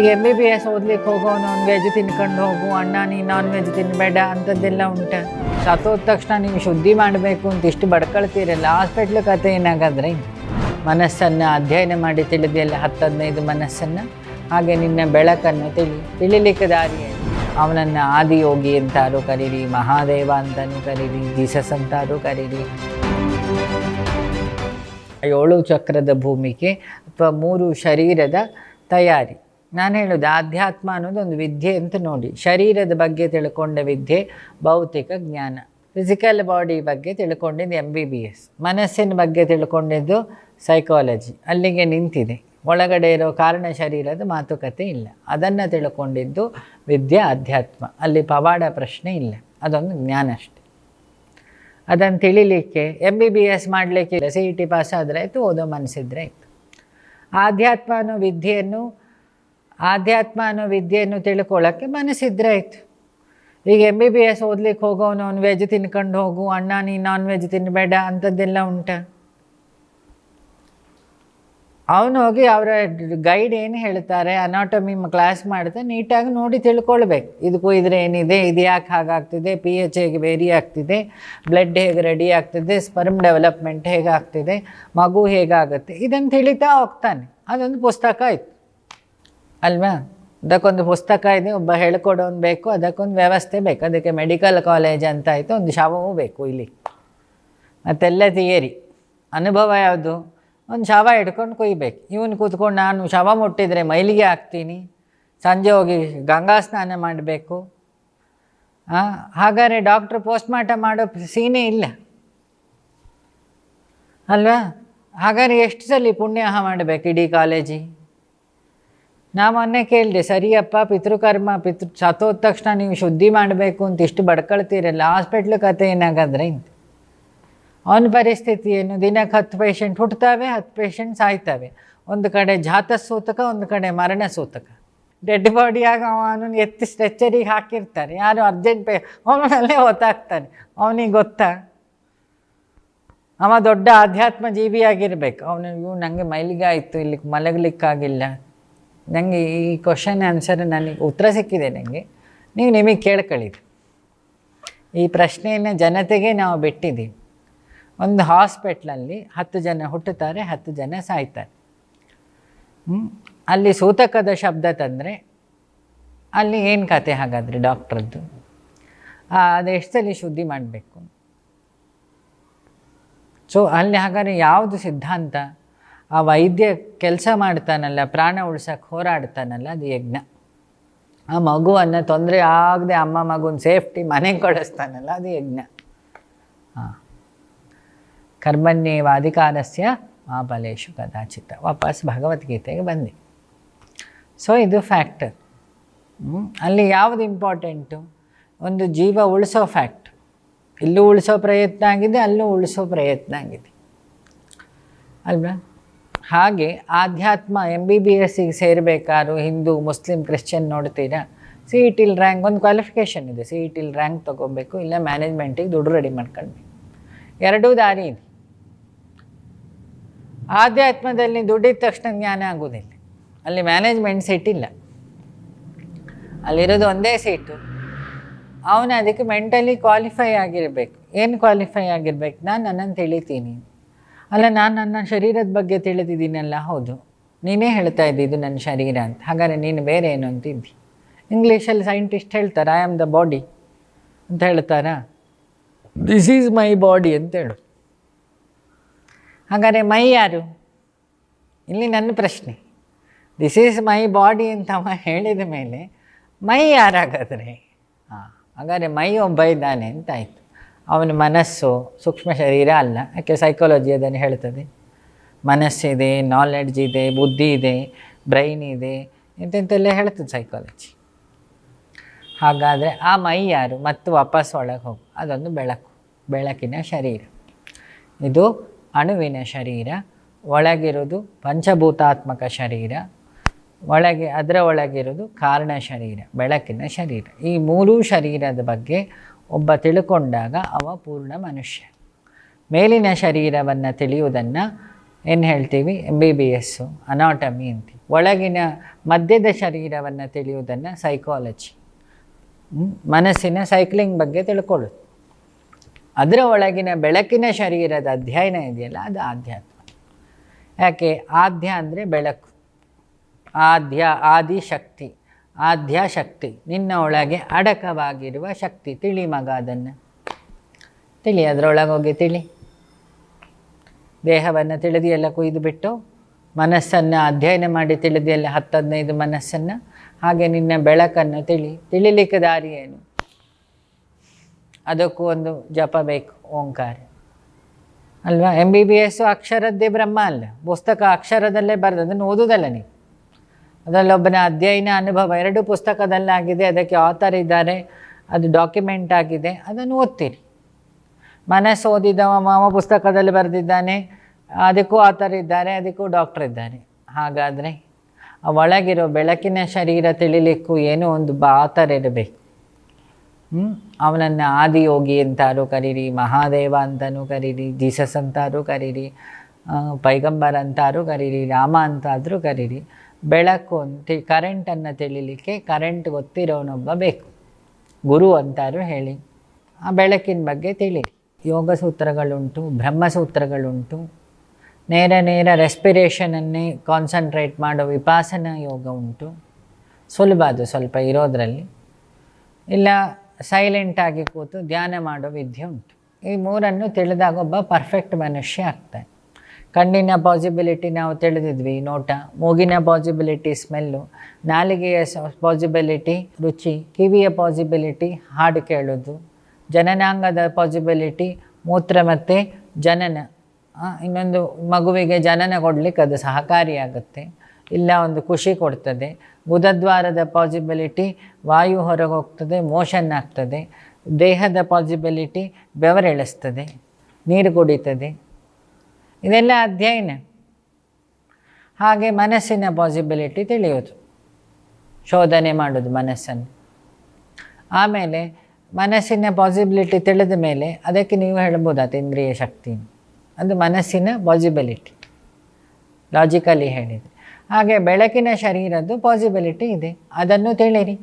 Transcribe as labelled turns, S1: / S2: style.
S1: ಈಗ M B B S ಓದ್ಲಿಕ್ಕೆ ಹೋಗೋ ನಾನ್ ವೆಜ್ ತಿನ್ಕೊಂಡು ಹೋಗು ಅಣ್ಣ ನೀ ನಾನ್ ವೆಜ್ ತಿನ್ನಬೇಡ ಅಂಥದ್ದೆಲ್ಲ ಉಂಟ. ಸತ್ತೋದ ತಕ್ಷಣ ನೀವು ಶುದ್ಧಿ ಮಾಡಬೇಕು ಅಂತ ಇಷ್ಟು ಬಡ್ಕೊಳ್ತೀರಲ್ಲ ಹಾಸ್ಪಿಟ್ಲ್ ಕತೆ ಏನಾಗಾದ್ರೆ, ಮನಸ್ಸನ್ನು ಅಧ್ಯಯನ ಮಾಡಿ ತಿಳಿದಿಯಲ್ಲ ಹತ್ತು ಹದಿನೈದು ಮನಸ್ಸನ್ನು? ಹಾಗೆ ನಿನ್ನ ಬೆಳಕನ್ನು ತಿಳಿ, ತಿಳಿಲಿಕ್ಕೆ ದಾರಿ ಅವನನ್ನು ಆದಿಯೋಗಿ ಅಂತಾರೂ ಕರೀರಿ, ಮಹಾದೇವ ಅಂತಲೂ ಕರೀರಿ, ಜೀಸಸ್ ಅಂತಾರು ಕರೀರಿ. ಏಳು ಚಕ್ರದ ಭೂಮಿಕೆ ಅಥವಾ ಮೂರು ಶರೀರದ ತಯಾರಿ. ನಾನು ಹೇಳೋದು ಆಧ್ಯಾತ್ಮ ಅನ್ನೋದು ಒಂದು ವಿದ್ಯೆ ಅಂತ ನೋಡಿ. ಶರೀರದ ಬಗ್ಗೆ ತಿಳ್ಕೊಂಡ ವಿದ್ಯೆ, ಭೌತಿಕ ಜ್ಞಾನ. ಫಿಸಿಕಲ್ ಬಾಡಿ ಬಗ್ಗೆ ತಿಳ್ಕೊಂಡಿದ್ದು ಎಂ ಬಿ ಬಿ ಎಸ್ ಮನಸ್ಸಿನ ಬಗ್ಗೆ ತಿಳ್ಕೊಂಡಿದ್ದು ಸೈಕಾಲಜಿ ಅಲ್ಲಿಗೆ ನಿಂತಿದೆ. ಒಳಗಡೆ ಇರೋ ಕಾರಣ ಶರೀರದ ಮಾತುಕತೆ ಇಲ್ಲ. ಅದನ್ನು ತಿಳ್ಕೊಂಡಿದ್ದು ವಿದ್ಯೆ ಅಧ್ಯಾತ್ಮ ಅಲ್ಲಿ ಪವಾಡ ಪ್ರಶ್ನೆ ಇಲ್ಲ. ಅದೊಂದು ಜ್ಞಾನ ಅಷ್ಟೆ. ಅದನ್ನು ತಿಳಿಲಿಕ್ಕೆ ಎಂ ಬಿ ಬಿ ಎಸ್ ಮಾಡಲಿಕ್ಕೆ ಸಿ ಇ ಟಿ ಪಾಸ್ ಆದರೆ ಆಯಿತು, ಓದೋ ಮನಸ್ಸಿದ್ರೆ ಆಯಿತು. ಆಧ್ಯಾತ್ಮ ಅನ್ನೋ ವಿದ್ಯೆಯನ್ನು ಆಧ್ಯಾತ್ಮ ಅನ್ನೋ ವಿದ್ಯೆಯನ್ನು ತಿಳ್ಕೊಳ್ಳೋಕ್ಕೆ ಮನಸ್ಸಿದ್ರೆ ಆಯಿತು. ಈಗ ಎಂ ಬಿ ಬಿ ಎಸ್ ಓದ್ಲಿಕ್ಕೆ ಹೋಗೋ ನಾನ್ ವೆಜ್ ತಿನ್ಕೊಂಡು ಹೋಗು, ಅಣ್ಣ ನೀ ನಾನ್ ವೆಜ್ ತಿನ್ನಬೇಡ ಅಂಥದ್ದೆಲ್ಲ ಉಂಟ. ಅವನು ಹೋಗಿ ಅವರ ಗೈಡ್ ಏನು ಹೇಳ್ತಾರೆ ಅನಾಟಮಿ ಕ್ಲಾಸ್ ಮಾಡ್ತಾ ನೀಟಾಗಿ ನೋಡಿ ತಿಳ್ಕೊಳ್ಬೇಕು. ಇದಕ್ಕೂ ಇದ್ರೆ ಏನಿದೆ, ಇದು ಯಾಕೆ ಹಾಗಾಗ್ತಿದೆ ಪಿ ಎಚ್ ಹೇಗೆ ವೇರಿ ಆಗ್ತಿದೆ ಬ್ಲಡ್ ಹೇಗೆ ರೆಡಿ ಆಗ್ತಿದೆ ಸ್ಪರ್ಮ್ ಡೆವಲಪ್ಮೆಂಟ್ ಹೇಗಾಗ್ತಿದೆ ಮಗು ಹೇಗಾಗುತ್ತೆ ಇದನ್ನು ತಿಳಿತಾ ಹೋಗ್ತಾನೆ. ಅದೊಂದು ಪುಸ್ತಕ ಆಯ್ತು. ಅಲ್ವಾ? ಅದಕ್ಕೊಂದು ಪುಸ್ತಕ ಇದೆ, ಒಬ್ಬ ಹೇಳ್ಕೊಡೋನು ಬೇಕು, ಅದಕ್ಕೊಂದು ವ್ಯವಸ್ಥೆ ಬೇಕು. ಅದಕ್ಕೆ ಮೆಡಿಕಲ್ ಕಾಲೇಜ್ ಅಂತ ಆಯಿತು, ಒಂದು ಶವವೂ ಬೇಕು ಇಲ್ಲಿ. ಮತ್ತೆಲ್ಲ ತಿಯರಿ ಅನುಭವ ಯಾವುದು? ಒಂದು ಶವ ಇಟ್ಕೊಂಡು ಕೊಯ್ಬೇಕು. ಇವನು ಕೂತ್ಕೊಂಡು ನಾನು ಶವ ಮುಟ್ಟಿದರೆ ಮೈಲಿಗೆ ಹಾಕ್ತೀನಿ. ಸಂಜೆ ಹೋಗಿ ಗಂಗಾ ಸ್ನಾನ ಮಾಡಬೇಕು. ಹಾಗಾದರೆ ಡಾಕ್ಟ್ರ್ ಪೋಸ್ಟ್ಮಾರ್ಟಮ್ ಮಾಡೋ ಸೀನೇ ಇಲ್ಲ. ಅಲ್ವಾ? ಹಾಗಾದ್ರೆ ಎಷ್ಟು ಸಲ ಪುಣ್ಯಾಹ ಮಾಡಬೇಕು ಇಡೀ ಕಾಲೇಜಿ ನಾ ಮೊನ್ನೆ ಕೇಳಿದೆ, ಸರಿಯಪ್ಪ, ಪಿತೃಕರ್ಮ, ಪಿತೃ ಸತ್ತೋದ ತಕ್ಷಣ ನೀವು ಶುದ್ಧಿ ಮಾಡಬೇಕು ಅಂತ ಇಷ್ಟು ಬಡ್ಕೊಳ್ತೀರಲ್ಲ, ಹಾಸ್ಪಿಟ್ಲ್ ಕತೆ ಏನಾಗಾದ್ರೆ? ಅಂತ. ಅವನ ಪರಿಸ್ಥಿತಿ ಏನು ದಿನಕ್ಕೆ ಹತ್ತು ಪೇಷಂಟ್ ಹುಟ್ಟುತ್ತವೆ ಹತ್ತು ಪೇಷಂಟ್ ಸಾಯ್ತವೆ. ಒಂದು ಕಡೆ ಜಾತ ಸೂತಕ, ಒಂದು ಕಡೆ ಮರಣ ಸೂತಕ. ಡೆಡ್ ಬಾಡಿಯಾಗ ಅವನು ಎತ್ತಿ ಸ್ಟ್ರೆಚ್ಚರಿಗೆ ಹಾಕಿರ್ತಾರೆ. ಯಾರು ಅರ್ಜೆಂಟ್ ಪೇ ಅವನಲ್ಲೇ ಹೊತ್ತಾಗ್ತಾನೆ ಅವನಿಗೆ ಗೊತ್ತಾ? ಅವ ದೊಡ್ಡ ಆಧ್ಯಾತ್ಮ ಜೀವಿಯಾಗಿರ್ಬೇಕು ಅವನು ಇವು ನನಗೆ ಮೈಲಿಗೆ ಆಯಿತು ಇಲ್ಲಿ ಮಲಗಲಿಕ್ಕಾಗಿಲ್ಲ. ನನಗೆ ಈ ಕ್ವಶನ್ ಆನ್ಸರ್ ನನಗೆ ಉತ್ತರ ಸಿಕ್ಕಿದೆ ನನಗೆ ನೀವು ನಿಮಗೆ ಕೇಳ್ಕೊಳ್ಳಿರಿ. ಈ ಪ್ರಶ್ನೆಯನ್ನು ಜನತೆಗೆ ನಾವು ಬಿಟ್ಟಿದ್ದೀವಿ. ಒಂದು ಹಾಸ್ಪಿಟ್ಲಲ್ಲಿ ಹತ್ತು ಜನ ಹುಟ್ಟುತ್ತಾರೆ, ಹತ್ತು ಜನ ಸಾಯ್ತಾರೆ? ಅಲ್ಲಿ ಸೂತಕದ ಶಬ್ದ ತಂದರೆ ಅಲ್ಲಿ ಏನು ಕತೆ ಹಾಗಾದರೆ ಡಾಕ್ಟ್ರದ್ದು? ಅದು ಎಷ್ಟು ಸಲ ಶುದ್ಧಿ ಮಾಡಬೇಕು? ಸೊ ಅಲ್ಲಿ ಹಾಗಾದರೆ ಯಾವುದು ಸಿದ್ಧಾಂತ? ಆ ವೈದ್ಯ ಕೆಲಸ ಮಾಡ್ತಾನಲ್ಲ, ಪ್ರಾಣ ಉಳ್ಸಕ್ಕೆ ಹೋರಾಡ್ತಾನಲ್ಲ, ಅದು ಯಜ್ಞ. ಆ ಮಗುವನ್ನು ತೊಂದರೆ ಆಗದೆ ಅಮ್ಮ ಮಗುನ ಸೇಫ್ಟಿ ಮನೆಗೆ ಕೊಡಿಸ್ತಾನಲ್ಲ, ಅದು ಯಜ್ಞ. ಹಾಂ ಕರ್ಮಣ್ಯೇವಾಧಿಕಾರಸ್ಯ ಆ ಬಲೇಶು ಕದಾಚಿತ ವಾಪಸ್ ಭಗವದ್ಗೀತೆಗೆ ಬಂದೆ ಸೊ ಇದು ಫ್ಯಾಕ್ಟರ್ ಅಲ್ಲಿ ಯಾವುದು ಇಂಪಾರ್ಟೆಂಟು ಒಂದು ಜೀವ ಉಳಿಸೋ ಫ್ಯಾಕ್ಟ್ ಇಲ್ಲೂ ಉಳಿಸೋ ಪ್ರಯತ್ನ ಆಗಿದೆ, ಅಲ್ಲೂ ಉಳಿಸೋ ಪ್ರಯತ್ನ ಆಗಿದೆ. ಅಲ್ವಾ? ಹಾಗೆ ಆಧ್ಯಾತ್ಮ ಎಂ ಬಿ ಬಿ ಎಸ್ಸಿಗೆ ಸೇರಬೇಕಾದ್ರು ಹಿಂದೂ, ಮುಸ್ಲಿಂ, ಕ್ರಿಶ್ಚಿಯನ್ ನೋಡ್ತೀರಾ ಸಿ ಇ ಟಿಲ್ ರ್ಯಾಂಕ್ ಒಂದು ಕ್ವಾಲಿಫಿಕೇಷನ್ ಇದೆ. ಸಿ ಇ ಟಿಲ್ ರ್ಯಾಂಕ್ ತೊಗೋಬೇಕು, ಇಲ್ಲ ಮ್ಯಾನೇಜ್ಮೆಂಟಿಗೆ ದುಡ್ಡು ರೆಡಿ ಮಾಡ್ಕೊಳ್ಬೇಕು. ಎರಡೂ ದಾರಿ ಇದೆ. ಆಧ್ಯಾತ್ಮದಲ್ಲಿ ದುಡ್ಡಿದ ತಕ್ಷಣ ಜ್ಞಾನ ಆಗೋದಿಲ್ಲ. ಅಲ್ಲಿ ಮ್ಯಾನೇಜ್ಮೆಂಟ್ ಸೀಟ್ ಇಲ್ಲ. ಅಲ್ಲಿರೋದು ಒಂದೇ ಸೀಟು ಅವನು ಅದಕ್ಕೆ ಮೆಂಟಲಿ ಕ್ವಾಲಿಫೈ ಆಗಿರಬೇಕು. ಏನು ಕ್ವಾಲಿಫೈ ಆಗಿರ್ಬೇಕು? ನಾನು ನನ್ನನ್ನು ತಿಳಿತೀನಿ. ಅಲ್ಲ, ನಾನು ನನ್ನ ಶರೀರದ ಬಗ್ಗೆ ತಿಳಿದಿದ್ದೀನಲ್ಲ, ಹೌದು. ನೀನೇ ಹೇಳ್ತಾ ಇದ್ದಿ ಇದು ನನ್ನ ಶರೀರ ಅಂತ. ಹಾಗಾದರೆ ನೀನು ಬೇರೆ ಏನು ಅಂತಿದ್ದಿ? ಇಂಗ್ಲೀಷಲ್ಲಿ ಸೈಂಟಿಸ್ಟ್ ಹೇಳ್ತಾರೆ ಐ ಆಮ್ ದ ಬಾಡಿ ಅಂತ ಹೇಳ್ತಾರಾ? ದಿಸ್ ಈಸ್ ಮೈ ಬಾಡಿ ಅಂತ ಹೇಳು. ಹಾಗಾದರೆ ಮೈ ಯಾರು? ಇಲ್ಲಿ ನನ್ನ ಪ್ರಶ್ನೆ. ದಿಸ್ ಈಸ್ ಮೈ ಬಾಡಿ ಅಂತ ಅವ ಹೇಳಿದ ಮೇಲೆ ಮೈ ಯಾರಾಗಾದರೆ? ಹಾಂ ಹಾಗಾದರೆ ಮೈ ಒಬ್ಬ ಇದ್ದಾನೆ ಅಂತ ಆಯಿತು. ಅವನ ಮನಸ್ಸು ಸೂಕ್ಷ್ಮ ಶರೀರ ಅಲ್ಲ, ಯಾಕೆ ಸೈಕಾಲಜಿ ಅದನ್ನು ಹೇಳ್ತದೆ. ಮನಸ್ಸಿದೆ ನಾಲೆಡ್ಜ್ ಇದೆ, ಬುದ್ಧಿ ಇದೆ ಬ್ರೈನ್ ಇದೆ ಇಂತೆಂತೆಲ್ಲ ಹೇಳ್ತದೆ ಸೈಕಾಲಜಿ ಹಾಗಾದರೆ ಆ ಮೈ ಯಾರು ಮತ್ತು ವಾಪಸ್ ಒಳಗೆ ಹೋಗು, ಅದೊಂದು ಬೆಳಕು, ಬೆಳಕಿನ ಶರೀರ. ಇದು ಅಣುವಿನ ಶರೀರ ಒಳಗಿರೋದು ಪಂಚಭೂತಾತ್ಮಕ ಶರೀರ, ಒಳಗೆ, ಅದರ ಒಳಗಿರೋದು ಕಾರಣ ಶರೀರ, ಬೆಳಕಿನ ಶರೀರ. ಈ ಮೂರೂ ಶರೀರದ ಬಗ್ಗೆ ಒಬ್ಬ ತಿಳ್ಕೊಂಡಾಗ ಅವ ಪೂರ್ಣ ಮನುಷ್ಯ. ಮೇಲಿನ ಶರೀರವನ್ನು ತಿಳಿಯುವುದನ್ನು ಏನು ಹೇಳ್ತೀವಿ? M B B S anatomy ಅಂತೀವಿ. ಒಳಗಿನ ಮಧ್ಯದ ಶರೀರವನ್ನು ತಿಳಿಯುವುದನ್ನು ಸೈಕಾಲಜಿ ಮನಸ್ಸಿನ ಸೈಕ್ಲಿಂಗ್ ಬಗ್ಗೆ ತಿಳ್ಕೊಳ್ಳೋದು. ಅದರ ಒಳಗಿನ ಬೆಳಕಿನ ಶರೀರದ ಅಧ್ಯಯನ ಇದೆಯಲ್ಲ, ಅದು ಆಧ್ಯಾತ್ಮ. ಯಾಕೆ? ಆದ್ಯ ಅಂದರೆ ಬೆಳಕು. ಆದ್ಯ ಆದಿ ಶಕ್ತಿ ಆದ್ಯ ಶಕ್ತಿ ನಿನ್ನ ಒಳಗೆ ಅಡಕವಾಗಿರುವ ಶಕ್ತಿ. ತಿಳಿ ಮಗ ಅದನ್ನು. ತಿಳಿ ಅದರೊಳಗೋಗಿ ತಿಳಿ. ದೇಹವನ್ನು ತಿಳಿದಿಯೆಲ್ಲ ಕುಯ್ದು ಬಿಟ್ಟು, ಮನಸ್ಸನ್ನು ಅಧ್ಯಯನ ಮಾಡಿ ತಿಳಿದಿಯಲ್ಲ ಹತ್ತು ಹದಿನೈದು ಮನಸ್ಸನ್ನು. ಹಾಗೆ ನಿನ್ನ ಬೆಳಕನ್ನು ತಿಳಿ. ತಿಳಿಲಿಕ್ಕೆ ದಾರಿ ಏನು? ಅದಕ್ಕೂ ಒಂದು ಜಪ ಬೇಕು, ಓಂಕಾರ. ಅಲ್ವಾ? ಎಂ ಬಿ ಬಿ ಎಸ್ಸು ಅಕ್ಷರದ್ದೇ ಬ್ರಹ್ಮ ಅಲ್ಲ. ಪುಸ್ತಕ ಅಕ್ಷರದಲ್ಲೇ ಬರೆದು, ಅದನ್ನು ಓದೋದಲ್ಲ ನೀವು ಅದರಲ್ಲೊಬ್ಬನ ಅಧ್ಯಯನ ಅನುಭವ, ಎರಡು ಪುಸ್ತಕದಲ್ಲಾಗಿದೆ, ಅದಕ್ಕೆ ಆಥರ್ ಇದ್ದಾರೆ, ಅದು ಡಾಕ್ಯುಮೆಂಟ್ ಆಗಿದೆ, ಅದನ್ನು ಓದ್ತೀರಿ ಮನಸ್ಸು ಓದಿದವ ಮಾವ ಪುಸ್ತಕದಲ್ಲಿ ಬರೆದಿದ್ದಾನೆ, ಅದಕ್ಕೂ ಆಥರ್ ಇದ್ದಾರೆ, ಅದಕ್ಕೂ ಡಾಕ್ಟರ್ ಇದ್ದಾರೆ. ಹಾಗಾದರೆ ಆ ಒಳಗಿರೋ ಬೆಳಕಿನ ಶರೀರ ತಿಳಿಲಿಕ್ಕೂ ಏನೋ ಒಂದು ಆಥರ್ ಇರಬೇಕು. ಹ್ಞೂ ಅವನನ್ನು ಆದಿಯೋಗಿ ಅಂತಾರು ಕರೀರಿ, ಮಹಾದೇವ ಅಂತಲೂ ಕರೀರಿ, ಜೀಸಸ್ ಅಂತಾರು ಕರೀರಿ ಪೈಗಂಬರ್ ಅಂತಾರು ಕರೀರಿ, ರಾಮ ಅಂತಾದರೂ ಕರೀರಿ. ಬೆಳಕು ಅಂತ ಕರೆಂಟನ್ನು ತಿಳಿಲಿಕ್ಕೆ ಕರೆಂಟ್ ಗೊತ್ತಿರೋನೊಬ್ಬ ಬೇಕು. ಗುರು ಅಂತಾರು ಹೇಳಿ. ಆ ಬೆಳಕಿನ ಬಗ್ಗೆ ತಿಳಿ ಯೋಗ ಸೂತ್ರಗಳುಂಟು ಬ್ರಹ್ಮಸೂತ್ರಗಳುಂಟು ನೇರ ನೇರ ರೆಸ್ಪಿರೇಷನನ್ನೇ ಕಾನ್ಸಂಟ್ರೇಟ್ ಮಾಡೋ ವಿಪಾಸನ ಯೋಗ ಉಂಟು. ಸುಲಭ ಅದು ಸ್ವಲ್ಪ ಇರೋದರಲ್ಲಿ. ಇಲ್ಲ ಸೈಲೆಂಟಾಗಿ ಕೂತು ಧ್ಯಾನ ಮಾಡೋ ವಿದ್ಯೆ ಉಂಟು. ಈ ಮೂರನ್ನು ತಿಳಿದಾಗ ಒಬ್ಬ ಪರ್ಫೆಕ್ಟ್ ಮನುಷ್ಯ ಆಗ್ತಾನೆ. ಕಣ್ಣಿನ ಪಾಸಿಬಿಲಿಟಿ ನಾವು ತಿಳಿದಿದ್ವಿ ನೋಟ. ಮೂಗಿನ ಪಾಸಿಬಿಲಿಟಿ, ಸ್ಮೆಲ್ಲು. ನಾಲಿಗೆಯ ಪಾಸಿಬಿಲಿಟಿ, ರುಚಿ. ಕಿವಿಯ ಪಾಸಿಬಿಲಿಟಿ, ಹಾಡು ಕೇಳೋದು. ಜನನಾಂಗದ ಪಾಸಿಬಿಲಿಟಿ, ಮೂತ್ರ ಮತ್ತು ಜನನ. ಇನ್ನೊಂದು ಮಗುವಿಗೆ ಜನನ ಕೊಡಲಿಕ್ಕೆ ಅದು ಸಹಕಾರಿಯಾಗುತ್ತೆ. ಇಲ್ಲ, ಒಂದು ಖುಷಿ ಕೊಡ್ತದೆ. ಗುದದ್ವಾರದ ಪಾಸಿಬಿಲಿಟಿ, ವಾಯು ಹೊರಗೆ ಹೋಗ್ತದೆ ಮೋಷನ್ ಆಗ್ತದೆ. ದೇಹದ ಪಾಸಿಬಿಲಿಟಿ ಬೆವರೆಳಿಸ್ತದೆ ನೀರು ಕುಡಿತದೆ. ಇದೆಲ್ಲ ಅಧ್ಯಯನ. ಹಾಗೆ ಮನಸ್ಸಿನ ಪಾಸಿಬಿಲಿಟಿ ತಿಳಿಯೋದು ಶೋಧನೆ ಮಾಡೋದು ಮನಸ್ಸನ್ನು. ಆಮೇಲೆ ಮನಸ್ಸಿನ ಪಾಸಿಬಿಲಿಟಿ ತಿಳಿದ ಮೇಲೆ ಅದಕ್ಕೆ ನೀವು ಹೇಳ್ಬೋದು ಇಂದ್ರಿಯ ಶಕ್ತಿ ಅದು ಮನಸ್ಸಿನ ಪಾಸಿಬಿಲಿಟಿ ಲಾಜಿಕಲಿ ಹೇಳಿದೆ ಹಾಗೆ ಬೆಳಕಿನ ಶರೀರದ್ದು ಪಾಸಿಬಿಲಿಟಿ ಇದೆ. ಅದನ್ನು ತಿಳಿರಿ.